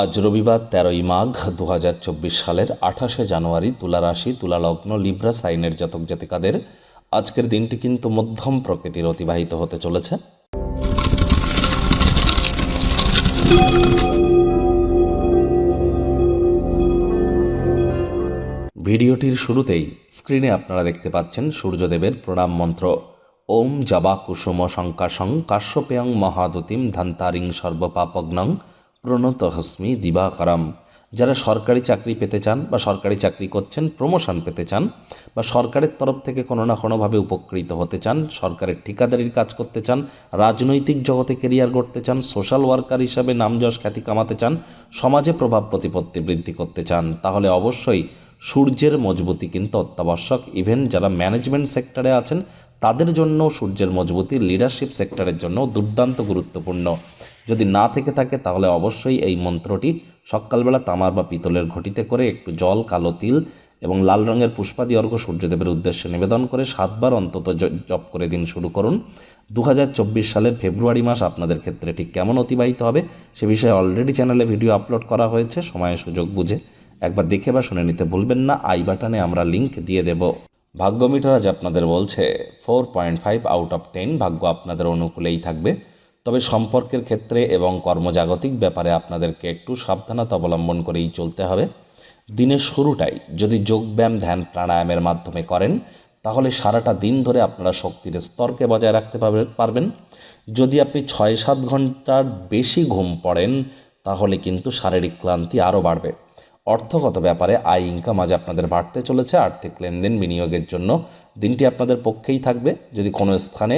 আজ রবিবার তেরোই মাঘ দু হাজার চব্বিশ সালের আঠাশে জানুয়ারি তুলা রাশি তুলা লগ্ন লিব্রা, সাইনের জাতক জাতিকাদের আজকের দিনটি কিন্তু মধ্যম প্রকৃতির অতিবাহিত হতে চলেছে। ভিডিওটির শুরুতেই স্ক্রিনে আপনারা দেখতে পাচ্ছেন সূর্যদেবের প্রণাম মন্ত্র। ওম জবা কুসুম শঙ্কাশং কাশ্যপেয়ং মহাদতিম ধান্তারিং সর্বপাপগ্নং প্রণত হস্মি দিবাকরম যারা সরকারি চাকরি পেতে চান বা সরকারি চাকরি করছেন প্রমোশন পেতে চান বা সরকারের তরফ থেকে কোনো না কোনোভাবে উপকৃত হতে চান, সরকারের ঠিকাদারির কাজ করতে চান, রাজনৈতিক জগতে কেরিয়ার গড়তে চান সোশ্যাল ওয়ার্কার হিসাবে নামযশ খ্যাতি কামাতে চান, সমাজে প্রভাব প্রতিপত্তি বৃদ্ধি করতে চান, তাহলে অবশ্যই সূর্যের মজবুতি কিন্তু অত্যাবশ্যক। ইভেন যারা ম্যানেজমেন্ট সেক্টরে আছেন, তাদের জন্য সূর্যের মজবুতি লিডারশিপ সেক্টরের জন্য দুর্দান্ত গুরুত্বপূর্ণ। যদি না থেকে থাকে, তাহলে অবশ্যই এই মন্ত্রটি সকালবেলা তামার বা পিতলের ঘটিতে করে একটু জল, কালো তিল এবং লাল রঙের পুষ্পাদি অর্ঘ্য সূর্যদেবের উদ্দেশ্যে নিবেদন করে সাতবার অন্তত জপ করে দিন শুরু করুন। দু হাজার চব্বিশ সালের ফেব্রুয়ারি মাস আপনাদের ক্ষেত্রে ঠিক কেমন অতিবাহিত হবে, সে বিষয়ে অলরেডি চ্যানেলে ভিডিও আপলোড করা হয়েছে সময় সুযোগ বুঝে। একবার দেখে বা শুনে নিতে ভুলবেন না, আই বাটনে আমরা লিংক দিয়ে দেব। ভাগ্য মিটার আজ আপনাদের বলছে four point five out of ten ভাগ্য আপনাদের অনুকূলেই থাকবে। তবে সম্পর্কের ক্ষেত্রে এবং কর্মজাগতিক ব্যাপারে আপনাদেরকে একটু সাবধানতা অবলম্বন করেই চলতে হবে। দিনের শুরুটাই যদি যোগব্যায়াম, ধ্যান, প্রাণায়ামের মাধ্যমে করেন, তাহলে সারাটা দিন ধরে আপনারা শক্তির স্তরকে বজায় রাখতে পারবেন। যদি আপনি ছয় সাত ঘণ্টার বেশি ঘুম পড়েন, তাহলে কিন্তু শারীরিক ক্লান্তি আরও বাড়বে। অর্থগত ব্যাপারে আয় ইনকাম আজ আপনাদের বাড়তে চলেছে। আর্থিক লেনদেন বিনিয়োগের জন্য দিনটি আপনাদের পক্ষেই থাকবে। যদি কোনো স্থানে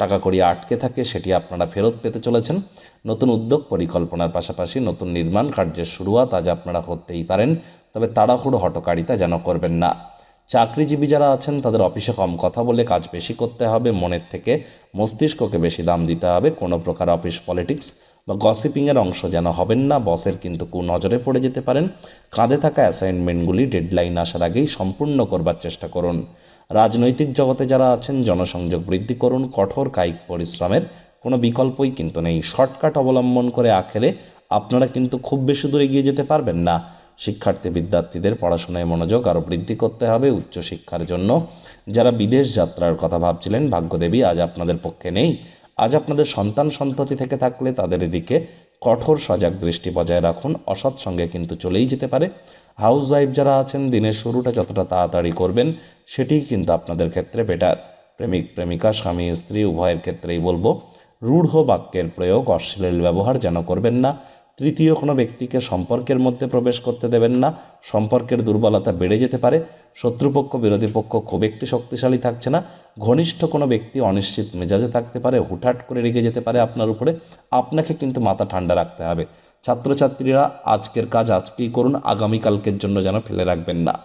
টাকা কড়ি আটকে থাকে, সেটি আপনারা ফেরত পেতে চলেছেন। নতুন উদ্যোগ, পরিকল্পনার পাশাপাশি নতুন নির্মাণ কার্যের শুরুয়াত আজ আপনারা করতেই পারেন, তবে তাড়াহুড়ো হটকারিতা যেন করবেন না। চাকরিজীবী যারা আছেন, তাদের অফিসে কম কথা বলে কাজ বেশি করতে হবে, মনের থেকে মস্তিষ্ককে বেশি দাম দিতে হবে। কোনো প্রকার অফিস পলিটিক্স বা গসিপিংয়ের অংশ যেন হবেন না, বসের কিন্তু কু নজরে পড়ে যেতে পারেন। কাঁধে থাকা অ্যাসাইনমেন্টগুলি, ডেডলাইন আসার আগেই সম্পূর্ণ করবার চেষ্টা করুন। রাজনৈতিক জগতে যারা আছেন, জনসংযোগ বৃদ্ধি করুন, কঠোর কায়িক পরিশ্রমের কোনো বিকল্পই কিন্তু নেই। শর্টকাট অবলম্বন করে আখেরে আপনারা কিন্তু খুব বেশি দূরে এগিয়ে যেতে পারবেন না। শিক্ষার্থী বিদ্যার্থীদের পড়াশোনায় মনোযোগ আরও বৃদ্ধি করতে হবে উচ্চশিক্ষার জন্য। যারা বিদেশ যাত্রার কথা ভাবছিলেন, ভাগ্যদেবী, আজ আপনাদের পক্ষে নেই। আজ আপনাদের সন্তান সন্ততি থেকে থাকলে তাদের দিকে কঠোর সজাগ দৃষ্টি বজায় রাখুন। অসৎ সঙ্গে কিন্তু চলেই যেতে পারে। হাউস ওয়াইফ যারা আছেন, দিনের শুরুটা যতটা তাড়াতাড়ি করবেন সেটি কিন্তু আপনাদের ক্ষেত্রে বেটার প্রেমিক, প্রেমিকা, স্বামী, স্ত্রী, উভয়ের ক্ষেত্রেই বলব, রূঢ় বাক্যের প্রয়োগ অশ্লীল ব্যবহার যেন করবেন না। তৃতীয় কোনো ব্যক্তিকে সম্পর্কের মধ্যে প্রবেশ করতে দেবেন না। সম্পর্কের দুর্বলতা বেড়ে যেতে পারে। শত্রুপক্ষ, বিরোধী পক্ষ খুব একটি শক্তিশালী থাকছে না। ঘনিষ্ঠ কোনো ব্যক্তি অনিশ্চিত মেজাজে থাকতে পারে, হুটহাট করে রেগে যেতে পারে আপনার উপরে। আপনাকে কিন্তু মাথা ঠান্ডা রাখতে হবে। ছাত্রছাত্রীরা, আজকের কাজ আজকেই করুন, আগামীকালকের জন্য যেন ফেলে রাখবেন না।